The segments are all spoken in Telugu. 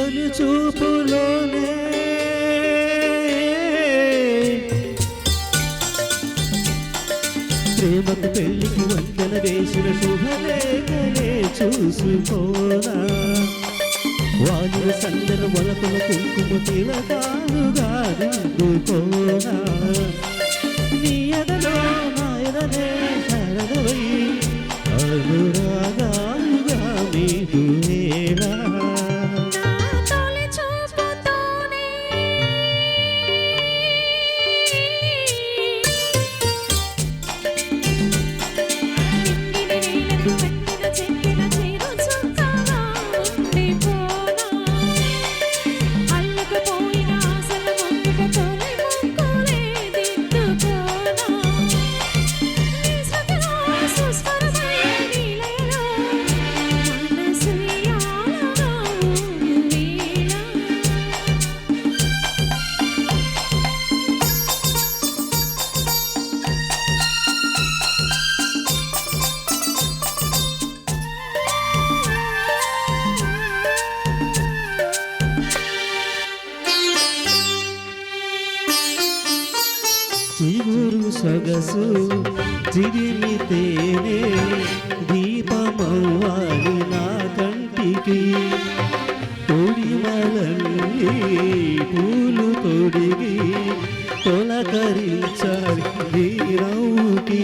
తను చూపులోనే ప్రేమకు పెళ్ళికి వందన వేసిన శుభలేఖనే చూసుకోరా వాళ్ళ సందన వలకుల కుంకుమ తిలకాలుగా రంగుకోరా నీ ఎదలో నా ఎదలే శరణవై సొగసు చిరిమితేనే దీపమవ్వాలి నా కంటికి. తొడిమలన్నీ పూలు తొడిగి తొలకరించాలి నీరవుకి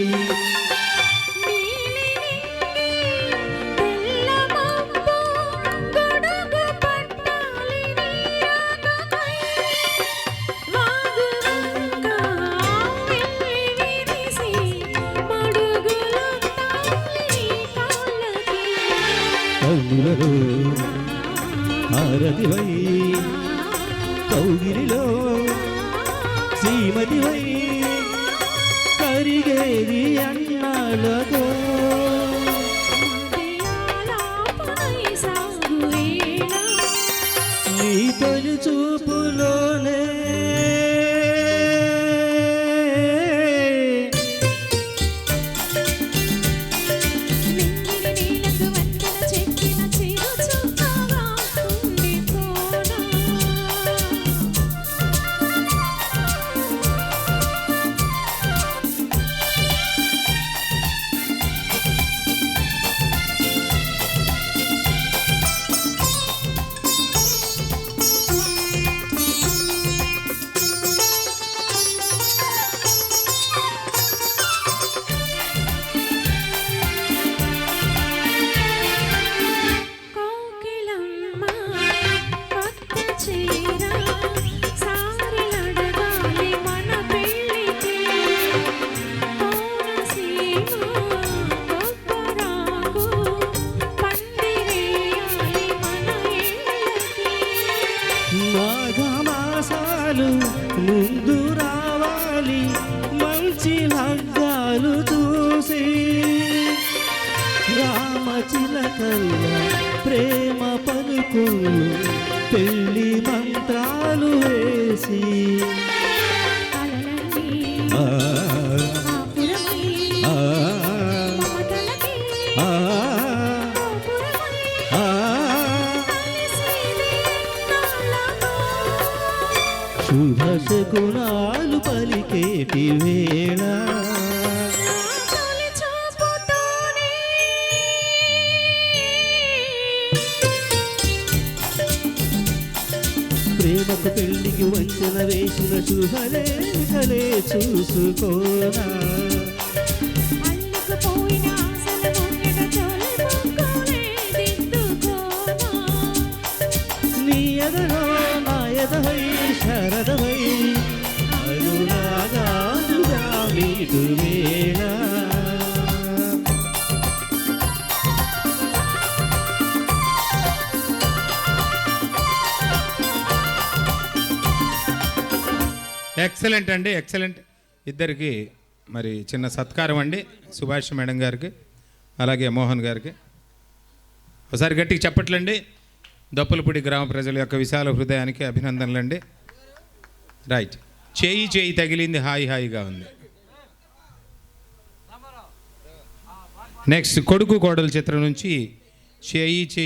కౌములలో హారతివై కౌగిరిలో శ్రీమతివై కరిగేది సాగువేళ నీ తొలి చూపులోనే మంచి లగ్గాలు చూసి రామచిలకల్ల ప్రేమ పలుకులు పెళ్ళి మంత్రాలు వేసి. కలలన్నీ ఆ, శుభ శకునాలు పలికేటి వేళ. ప్రేమకు పెళ్ళికి వంచన వేసిన శుభలేఖలే చూసుకోనా ఎక్సలెంట్ అండి ఎక్సలెంట్. ఇద్దరికి మరి చిన్న సత్కారం అండి సుభాష్ మేడం గారికి అలాగే మోహన్ గారికి. ఒకసారి గట్టిగా చెప్పట్లండి దొప్పలపూడి గ్రామ ప్రజల యొక్క విశాల హృదయానికి అభినందనలండి. రైట్. చేయి చేయి తగిలింది హాయి హాయిగా ఉంది. నెక్స్ట్ కొడుకు కోడలు చిత్రం నుంచి చేయి చేయి.